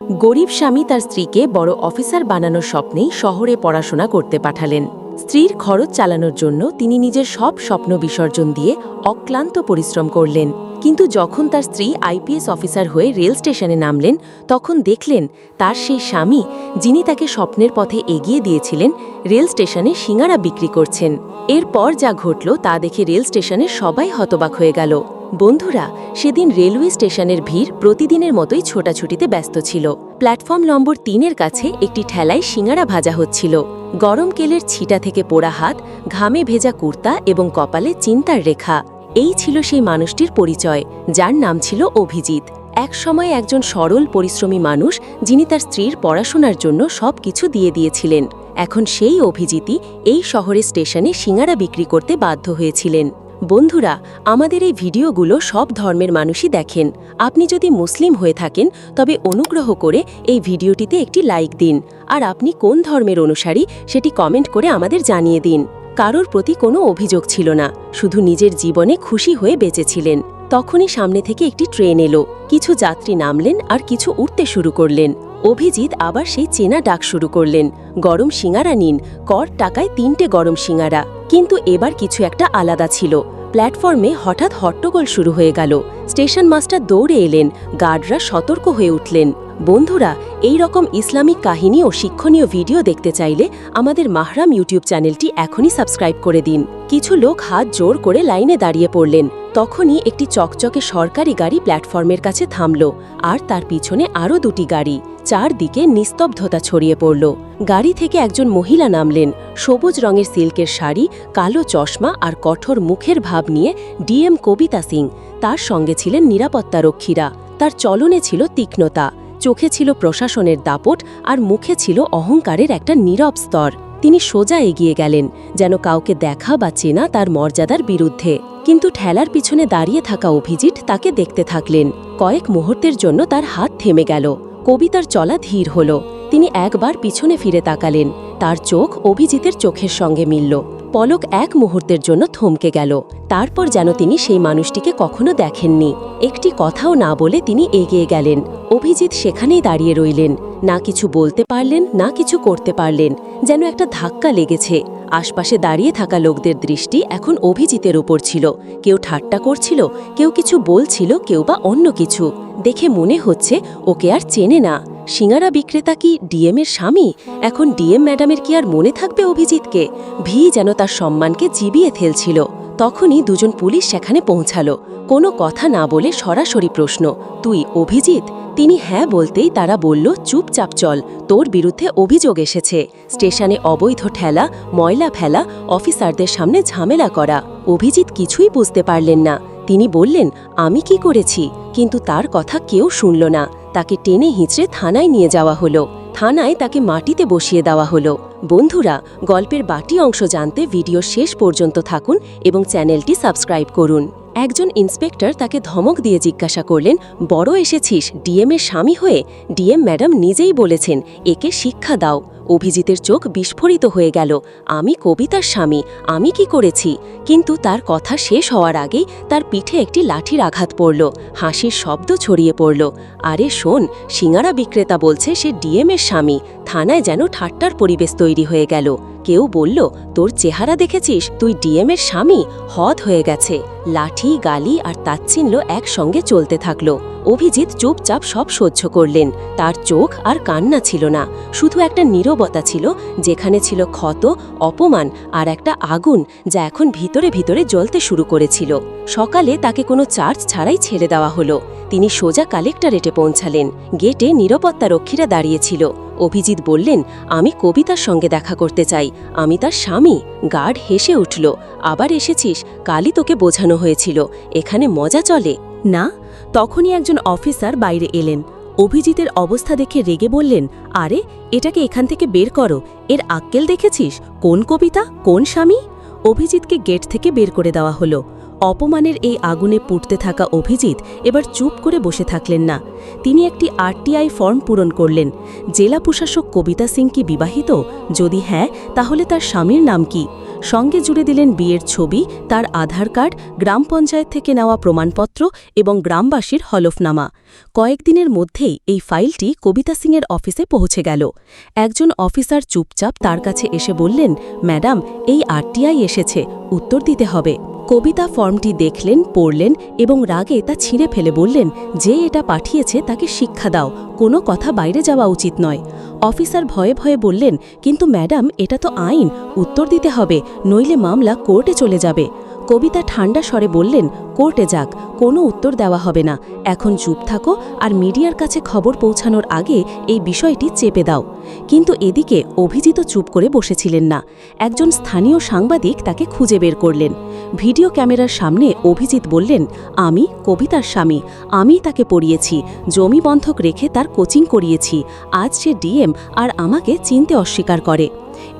গরিব স্বামী তার স্ত্রীকে বড় অফিসার বানানোর স্বপ্নেই শহরে পড়াশোনা করতে পাঠালেন। স্ত্রীর খরচ চালানোর জন্য তিনি নিজের সব স্বপ্ন বিসর্জন দিয়ে অক্লান্ত পরিশ্রম করলেন। কিন্তু যখন তার স্ত্রী আইপিএস অফিসার হয়ে রেল স্টেশনে নামলেন, তখন দেখলেন তার সেই স্বামী, যিনি তাকে স্বপ্নের পথে এগিয়ে দিয়েছিলেন, রেল স্টেশনে সিঙ্গারা বিক্রি করছেন। এরপর যা ঘটল তা দেখে রেল স্টেশনে সবাই হতবাক হয়ে গেল। বন্ধুরা, সেদিন রেলওয়ে স্টেশনের ভিড় প্রতিদিনের মতোই ছোটাছুটিতে ব্যস্ত ছিল। প্ল্যাটফর্ম নম্বর তিনের কাছে একটি ঠেলায় সিঙ্গারা ভাজা হচ্ছিল। গরম কেলের ছিটা থেকে পোড়া হাত, ঘামে ভেজা কুর্তা এবং কপালে চিন্তার রেখা। এই ছিল সেই মানুষটির পরিচয়, যার নাম ছিল অভিজিৎ। একসময় একজন সরল পরিশ্রমী মানুষ, যিনি তার স্ত্রীর পড়াশোনার জন্য সব কিছু দিয়ে দিয়েছিলেন। এখন সেই অভিজিতই এই শহরের স্টেশনে সিঙ্গারা বিক্রি করতে বাধ্য হয়েছিলেন। বন্ধুরা, আমাদের এই ভিডিওগুলো সব ধর্মের মানুষই দেখেন। আপনি যদি মুসলিম হয়ে থাকেন, তবে অনুগ্রহ করে এই ভিডিওটিতে একটি লাইক দিন। আর আপনি কোন ধর্মের অনুসারী, সেটি কমেন্ট করে আমাদের জানিয়ে দিন। কারোর প্রতি কোনো অভিযোগ ছিল না, শুধু নিজের জীবনে খুশি হয়ে বেঁচেছিলেন। তখনই সামনে থেকে একটি ট্রেন এলো। কিছু যাত্রী নামলেন আর কিছু উঠতে শুরু করলেন। অভিজিৎ আবার সেই চেনা ডাক শুরু করলেন। গরম সিঙ্গারা নিন, কর টাকায় তিনটে গরম সিঙ্গারা। কিন্তু এবার কিছু একটা আলাদা ছিল। প্ল্যাটফর্মে হঠাৎ হট্টগোল শুরু হয়ে গেল। স্টেশন মাস্টার দৌড়ে এলেন। গার্ডরা সতর্ক হয়ে উঠলেন। বন্ধুরা, এই রকম ইসলামিক কাহিনী ও শিক্ষণীয় ভিডিও দেখতে চাইলে আমাদের মাহরাম ইউটিউব চ্যানেলটি এখনই সাবস্ক্রাইব করে দিন। কিছু লোক হাত জোর করে লাইনে দাঁড়িয়ে পড়লেন। তখনই একটি চকচকে সরকারি গাড়ি প্ল্যাটফর্মের কাছে থামল আর তার পিছনে আরও দুটি গাড়ি, চারদিকে নিস্তব্ধতা ছড়িয়ে পড়ল। গাড়ি থেকে একজন মহিলা নামলেন। সবুজ রঙের সিল্কের শাড়ি, কালো চশমা আর কঠোর মুখের ভাব নিয়ে ডিএম কবিতা সিং। তার সঙ্গে ছিলেন নিরাপত্তারক্ষীরা। তার চলনে ছিল তীক্ষ্ণতা। চোখে ছিল প্রশাসনের দাপট আর মুখে ছিল অহংকারের একটা নীরব স্তর। তিনি সোজা এগিয়ে গেলেন, যেন কাউকে দেখা বা চেনা তার মর্যাদার বিরুদ্ধে। কিন্তু ঠেলার পিছনে দাঁড়িয়ে থাকা অভিজিৎ তাকে দেখতে থাকলেন। কয়েক মুহূর্তের জন্য তার হাত থেমে গেল। কবিতার চলা ধীর হল। তিনি একবার পিছনে ফিরে তাকালেন। তার চোখ অভিজিতের চোখের সঙ্গে মিলল। পলক এক মুহূর্তের জন্য থমকে গেল। তারপর যেন তিনি সেই মানুষটিকে কখনো দেখেননি। একটি কথাও না বলে তিনি এগিয়ে গেলেন। অভিজিৎ সেখানেই দাঁড়িয়ে রইলেন। না কিছু বলতে পারলেন, না কিছু করতে পারলেন। যেন একটা ধাক্কা লেগেছে। আশপাশে দাঁড়িয়ে থাকা লোকদের দৃষ্টি এখন অভিজিতের ওপর ছিল। কেউ ঠাট্টা করছিল, কেউ কিছু বলছিল, কেউ বা অন্য কিছু। দেখে মনে হচ্ছে ওকে আর চেনে না। সিঙ্গারা বিক্রেতা কি ডিএমের স্বামী? এখন ডিএম ম্যাডামের কি আর মনে থাকবে অভিজিৎকে? ভি যেন তার সম্মানকে জিবিয়ে ফেলছিল। তখনই দুজন পুলিশ সেখানে পৌঁছালো। কোনো কথা না বলে সরাসরি প্রশ্ন, তুই অভিজিৎ? তিনি হ্যাঁ বলতেই তারা বলল, চুপচাপ চল, তোর বিরুদ্ধে অভিযোগ এসেছে। স্টেশনে অবৈধ ঠেলা, ময়লা ফেলা, অফিসারদের সামনে ঝামেলা করা। অভিজিৎ কিছুই বুঝতে পারলেন না। তিনি বললেন, আমি কি করেছি? কিন্তু তার কথা কেউ শুনল না। তাকে টেনে হিঁচড়ে থানায় নিয়ে যাওয়া হলো। থানায় তাকে মাটিতে বসিয়ে দেওয়া হলো। বন্ধুরা, গল্পের বাটি অংশ জানতে ভিডিও শেষ পর্যন্ত থাকুন এবং চ্যানেলটি সাবস্ক্রাইব করুন। একজন ইন্সপেক্টর তাকে ধমক দিয়ে জিজ্ঞাসা করলেন, বড় এসেছিস, ডিএম এর স্বামী হয়ে? ডিএম ম্যাডাম নিজেই বলেছেন, একে শিক্ষা দাও। অভিজিতের চোখ বিস্ফোরিত হয়ে গেল। আমি কবিতার স্বামী, আমি কি করেছি? কিন্তু তার কথা শেষ হওয়ার আগেই তার পিঠে একটি লাঠির আঘাত পড়ল, হাসির শব্দ ছড়িয়ে পড়ল। আরে শোন, সিঙ্গারা বিক্রেতা বলছে সে ডিএম এর স্বামী, থানায় যেন ঠাট্টার পরিবেশ তৈরি হয়ে গেল। কেউ বলল, তোর চেহারা দেখেছিস? তুই ডিএম এর স্বামী? হদ হয়ে গেছে। লাঠি, গালি আর তাচ্ছিল্য একসঙ্গে চলতে থাকল। অভিজিৎ চুপচাপ সব সহ্য করলেন। তার চোখ আর কান্না ছিল না। শুধু একটা নীরবতা ছিল, যেখানে ছিল ক্ষত, অপমান আর একটা আগুন যা এখন ভিতরে ভিতরে জ্বলতে শুরু করেছিল। সকালে তাকে কোনো চার্জ ছাড়াই ছেড়ে দেওয়া হলো। তিনি সোজা কালেক্টরেটে পৌঁছালেন। গেটে নিরাপত্তা রক্ষীরা দাঁড়িয়েছিল। অভিজিৎ বললেন, আমি কবিতার সঙ্গে দেখা করতে চাই। আমি তার স্বামী। গার্ড হেসে উঠল, আবার এসেছিস? কালই তোকে বোঝানো হয়েছিল। এখানে মজা চলে। না, তখনই একজন অফিসার বাইরে এলেন। অভিজিতের অবস্থা দেখে রেগে বললেন, আরে, এটাকে এখান থেকে বের করো। এর আক্কেল দেখেছিস? কোন কবিতা? কোন স্বামী? অভিজিৎকে গেট থেকে বের করে দেওয়া হলো। অপমানের এই আগুনে পুড়তে থাকা অভিজিৎ এবার চুপ করে বসে থাকলেন না। তিনি একটি আরটিআই ফর্ম পূরণ করলেন। জেলা প্রশাসক কবিতা সিং কি বিবাহিত? যদি হ্যাঁ তাহলে তার স্বামীর নাম কি? সঙ্গে জুড়ে দিলেন বিয়ের ছবি, তার আধার কার্ড, গ্রাম পঞ্চায়েত থেকে নেওয়া প্রমাণপত্র এবং গ্রামবাসীর হলফনামা। কয়েকদিনের মধ্যেই এই ফাইলটি কবিতা সিংয়ের অফিসে পৌঁছে গেল। একজন অফিসার চুপচাপ তার কাছে এসে বললেন, ম্যাডাম, এই আরটিআই এসেছে, উত্তর দিতে হবে। কবিতা ফর্মটি দেখলেন, পড়লেন এবং রাগে তা ছিঁড়ে ফেলে বললেন, যে এটা পাঠিয়েছে তাকে শিক্ষা দাও, কোনো কথা বাইরে যাওয়া উচিত নয়। অফিসার ভয়ে ভয়ে বললেন, কিন্তু ম্যাডাম, এটা তো আইন, উত্তর দিতে হবে, নইলে মামলা কোর্টে চলে যাবে। কবিতা ঠান্ডা স্বরে বললেন, কোর্টে যাক, কোনো উত্তর দেওয়া হবে না। এখন চুপ থাকো আর মিডিয়ার কাছে খবর পৌঁছানোর আগে এই বিষয়টি চেপে দাও। কিন্তু এদিকে অভিজিত চুপ করে বসেছিলেন না। একজন স্থানীয় সাংবাদিক তাকে খুঁজে বের করলেন। ভিডিও ক্যামেরার সামনে অভিজিৎ বললেন, আমি কবিতার স্বামী, আমি তাকে পড়িয়েছি, জমি বন্ধক রেখে তার কোচিং করিয়েছি। আজ সে ডিএম আর আমাকে চিনতে অস্বীকার করে।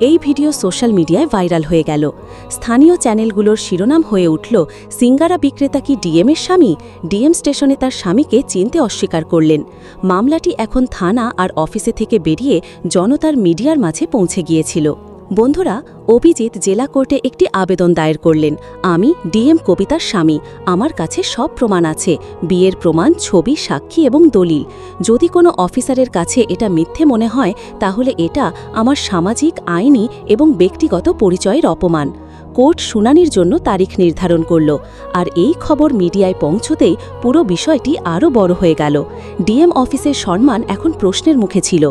এই ভিডিও সোশ্যাল মিডিয়ায় ভাইরাল হয়ে গেল। স্থানীয় চ্যানেলগুলোর শিরোনাম হয়ে উঠল, সিঙ্গারা বিক্রেতা কি ডিএমের স্বামী? ডিএম স্টেশনে তার স্বামীকে চিনতে অস্বীকার করলেন। মামলাটি এখন থানা আর অফিসে থেকে বেরিয়ে জনতার মিডিয়ার মাঝে পৌঁছে গিয়েছিল। বন্ধুরা, অভিজিৎ জেলা কোর্টে একটি আবেদন দায়ের করলেন। আমি ডিএম কবিতার স্বামী। আমার কাছে সব প্রমাণ আছে। বিয়ের প্রমাণ, ছবি, সাক্ষী এবং দলিল। যদি কোনো অফিসারের কাছে এটা মিথ্যে মনে হয়, তাহলে এটা আমার সামাজিক, আইনি এবং ব্যক্তিগত পরিচয়ের অপমান। কোর্ট শুনানির জন্য তারিখ নির্ধারণ করল, আর এই খবর মিডিয়ায় পৌঁছতেই পুরো বিষয়টি আরও বড় হয়ে গেল। ডিএম অফিসের সম্মান এখন প্রশ্নের মুখে ছিল।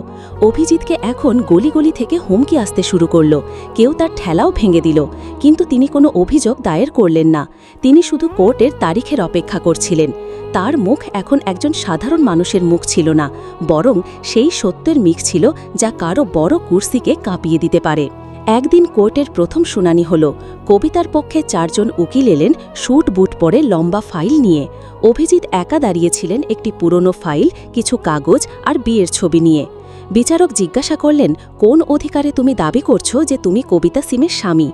অভিজিৎকে এখন গলি গলি থেকে হুমকি আসতে শুরু করল। কেউ তার ঠেলাও ভেঙে দিল। কিন্তু তিনি কোনো অভিযোগ দায়ের করলেন না। তিনি শুধু কোর্টের তারিখের অপেক্ষা করছিলেন। তার মুখ এখন একজন সাধারণ মানুষের মুখ ছিল না, বরং সেই সত্যের মিক ছিল যা কারও বড় কুর্সিকে কাঁপিয়ে দিতে পারে। একদিন কোর্টের প্রথম শুনানি হল। কবিতার পক্ষে চারজন উকিল এলেন, শুট বুট পরে লম্বা ফাইল নিয়ে। অভিজিৎ একা দাঁড়িয়েছিলেন একটি পুরনো ফাইল, কিছু কাগজ আর বিয়ের ছবি নিয়ে। বিচারক জিজ্ঞাসা করলেন, কোন অধিকারে তুমি দাবি করছ যে তুমি কবিতা সিমের স্বামী?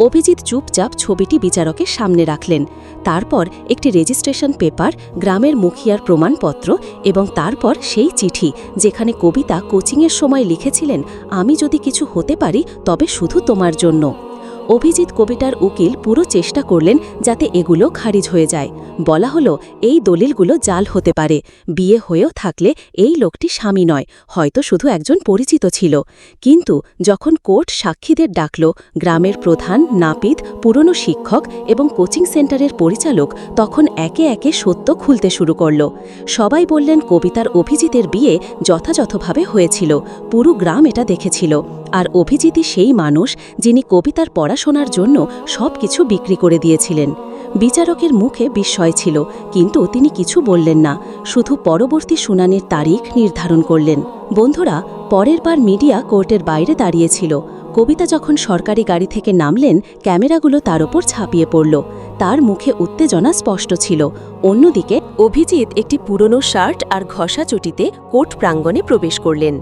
অভিজিৎ চুপচাপ ছবিটি বিচারকের সামনে রাখলেন। তারপর একটি রেজিস্ট্রেশন পেপার, গ্রামের মুখিয়ার প্রমাণপত্র এবং তারপর সেই চিঠি, যেখানে কবিতা কোচিংয়ের সময় লিখেছিলেন, আমি যদি কিছু হতে পারি, তবে শুধু তোমার জন্য। অভিজিৎ কবিতার উকিল পুরো চেষ্টা করলেন যাতে এগুলো খারিজ হয়ে যায়। বলা হলো, এই দলিলগুলো জাল হতে পারে। বিয়ে হয়েও থাকলে এই লোকটি স্বামী নয়, হয়তো শুধু একজন পরিচিত ছিল। কিন্তু যখন কোর্ট সাক্ষীদের ডাকল, গ্রামের প্রধান, নাপিত, পুরনো শিক্ষক এবং কোচিং সেন্টারের পরিচালক তখন একে একে সত্য খুলতে শুরু করল। সবাই বললেন, কবিতার অভিজিতের বিয়ে যথাযথভাবে হয়েছিল। পুরো গ্রাম এটা দেখেছিল। আর অভিজিৎই সেই মানুষ যিনি কবিতার পড়াশোনার জন্য সব কিছু বিক্রি করে দিয়েছিলেন। বিচারকের মুখে বিস্ময় ছিল, কিন্তু তিনি কিছু বললেন না, শুধু পরবর্তী শুনানির তারিখ নির্ধারণ করলেন। বন্ধুরা, পরের বার মিডিয়া কোর্টের বাইরে দাঁড়িয়েছিল। কবিতা যখন সরকারি গাড়ি থেকে নামলেন, ক্যামেরাগুলো তার ওপর ছাপিয়ে পড়ল। তার মুখে উত্তেজনা স্পষ্ট ছিল। অন্যদিকে, অভিজিৎ একটি পুরনো শার্ট আর ঘষা চটিতে কোর্ট প্রাঙ্গণে প্রবেশ করলেন।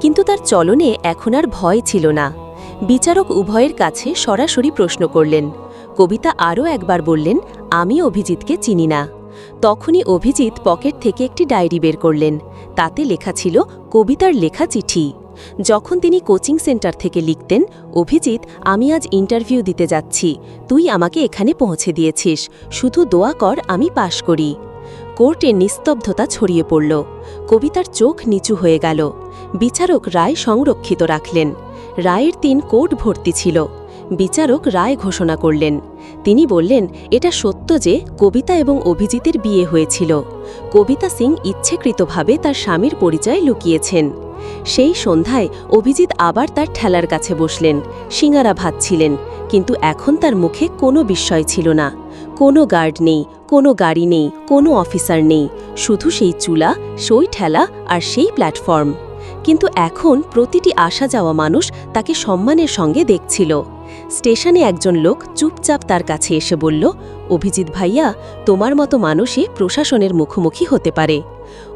কিন্তু তার চলনে এখন আর ভয় ছিল না। বিচারক উভয়ের কাছে সরাসরি প্রশ্ন করলেন। কবিতা আরও একবার বললেন, আমি অভিজিৎকে চিনি না। তখনই অভিজিৎ পকেট থেকে একটি ডায়েরি বের করলেন। তাতে লেখা ছিল কবিতার লেখা চিঠি। যখন তিনি কোচিং সেন্টার থেকে লিখতেন, অভিজিৎ, আমি আজ ইন্টারভিউ দিতে যাচ্ছি। তুই আমাকে এখানে পৌঁছে দিয়েছিস। শুধু দোয়া কর আমি পাশ করি। কোর্টে নিস্তব্ধতা ছড়িয়ে পড়ল। কবিতার চোখ নিচু হয়ে গেল। বিচারক রায় সংরক্ষিত রাখলেন। রায়ের তিন কোর্ট ভর্তি ছিল। বিচারক রায় ঘোষণা করলেন। তিনি বললেন, এটা সত্য যে কবিতা এবং অভিজিতের বিয়ে হয়েছিল। কবিতা সিং ইচ্ছেকৃতভাবে তার স্বামীর পরিচয় লুকিয়েছেন। সেই সন্ধ্যায় অভিজিৎ আবার তার ঠেলার কাছে বসলেন, সিঙ্গারা ভাতছিলেন কিন্তু এখন তার মুখে কোনো বিস্ময় ছিল না। কোনো গার্ড নেই, কোনো গাড়ি নেই, কোনো অফিসার নেই, শুধু সেই চুলা, সই ঠেলা আর সেই প্ল্যাটফর্ম। কিন্তু এখন প্রতিটি আসা যাওয়া মানুষ তাকে সম্মানের সঙ্গে দেখছিল। স্টেশনে একজন লোক চুপচাপ তার কাছে এসে বলল, অভিজিৎ ভাইয়া, তোমার মতো মানুষই প্রশাসনের মুখোমুখি হতে পারে।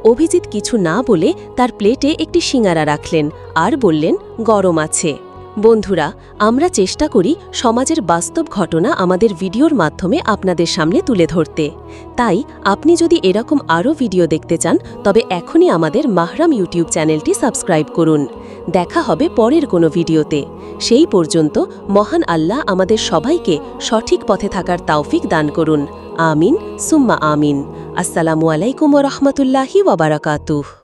অভিজিৎ কিছু না বলে তার প্লেটে একটি সিঙ্গারা রাখলেন আর বললেন, গরম আছে। বন্ধুরা, আমরা চেষ্টা করি সমাজের বাস্তব ঘটনা আমাদের ভিডিওর মাধ্যমে আপনাদের সামনে তুলে ধরতে। তাই, আপনি যদি এরকম আরও ভিডিও দেখতে চান, তবে এখনই আমাদের মাহরাম ইউটিউব চ্যানেলটি সাবস্ক্রাইব করুন। দেখা হবে পরের কোনো ভিডিওতে। সেই পর্যন্ত মহান আল্লাহ আমাদের সবাইকে সঠিক পথে থাকার তাওফিক দান করুন। আমিন, সুম্মা আমিন। আসসালামু আলাইকুম রহমতুল্লাহি ওয়াবারাকাতুহ